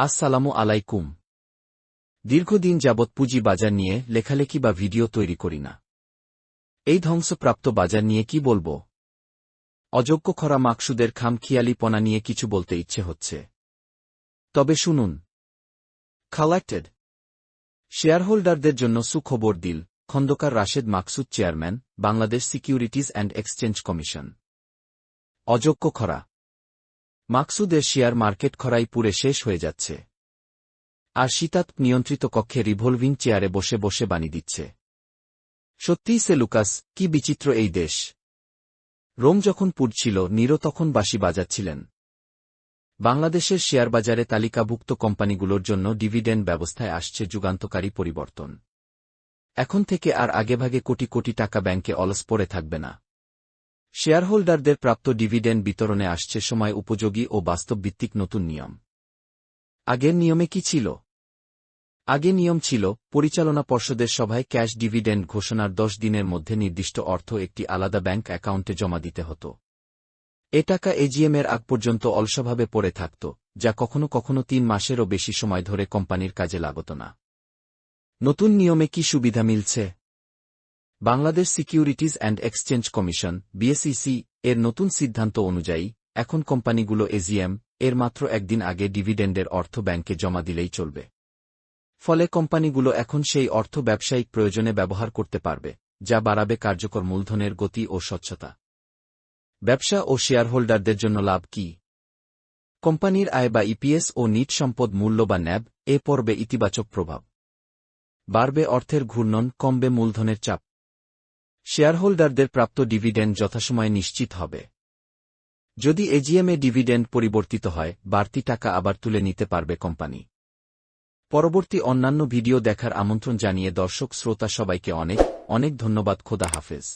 আসসালামু আলাইকুম। দীর্ঘদিন যাবৎ পুঁজি বাজার নিয়ে লেখালেখি বা ভিডিও তৈরি করি না। এই ধ্বংসপ্রাপ্ত বাজার নিয়ে কি বলব? অযোগ্য খরা মাকসুদের খামখিয়ালিপনা নিয়ে কিছু বলতে ইচ্ছে হচ্ছে। তবে শুনুন। কালেক্টেড শেয়ারহোল্ডারদের জন্য সুখবর দিল, Khandaker Rashed Maqsood chairman, Bangladesh securities and exchange commission. অযোগ্য খরা। মাকসুদের শেয়ার মার্কেট খরাই পুরে শেষ হয়ে যাচ্ছে। আর শীতাত নিয়ন্ত্রিত কক্ষে রিভলভিং চেয়ারে বসে বসে বানি দিচ্ছে। সত্যিই সে লুকাস, কি বিচিত্র এই দেশ। রোম যখন পুড়ছিল, নিরো তখন বাসি বাজাচ্ছিলেন। বাংলাদেশের শেয়ার বাজারে তালিকাভুক্ত কোম্পানিগুলোর জন্য ডিভিডেন্ড ব্যবস্থায় আসছে যুগান্তকারী পরিবর্তন। এখন থেকে আর আগেভাগে কোটি কোটি টাকা ব্যাংকে অলস পড়ে থাকবে না। শেয়ারহোল্ডারদের প্রাপ্ত ডিভিডেন্ড বিতরণে আসছে সময় উপযোগী ও বাস্তবভিত্তিক নতুন নিয়ম। আগের নিয়মে কি ছিল? আগে নিয়ম ছিল, পরিচালনা পর্ষদের সভায় ক্যাশ ডিভিডেন্ড ঘোষণার দশ দিনের মধ্যে নির্দিষ্ট অর্থ একটি আলাদা ব্যাংক অ্যাকাউন্টে জমা দিতে হতো। এ টাকা এজিএমের আগ পর্যন্ত অলসভাবে পড়ে থাকত, যা কখনো কখনো তিন মাসেরও বেশি সময় ধরে কোম্পানির কাজে লাগত না। নতুন নিয়মে কি সুবিধা মিলছে? Bangladesh securities and exchange commission BSEC এর নতুন সিদ্ধান্ত অনুযায়ী, এখন কোম্পানিগুলো এজিএম এর মাত্র একদিন আগে ডিভিডেন্ডের অর্থ ব্যাংকে জমা দিলেই চলবে। ফলে কোম্পানিগুলো এখন সেই অর্থ ব্যবসায়িক প্রয়োজনে ব্যবহার করতে পারবে, যা বাড়াবে কার্যকর মূলধনের গতি ও স্বচ্ছতা। ব্যবসা ও শেয়ারহোল্ডারদের জন্য লাভ কি? কোম্পানির আয় বা ইপিএস ও নিট সম্পদ মূল্য বা ন্যাব, এ পর্বে ইতিবাচক প্রভাব। বাড়বে অর্থের ঘূর্ণন, কমবে মূলধনের চাপ। শেয়ারহোল্ডারদের প্রাপ্ত ডিভিডেন্ড যথাসময়ে নিশ্চিত হবে। যদি এজিএমএ ডিভিডেন্ড পরিবর্তিত হয়, বাড়তি টাকা আবার তুলে নিতে পারবে কোম্পানি। পরবর্তী অন্যান্য ভিডিও দেখার আমন্ত্রণ জানিয়ে দর্শক শ্রোতা সবাইকে অনেক অনেক ধন্যবাদ। খোদা হাফেজ।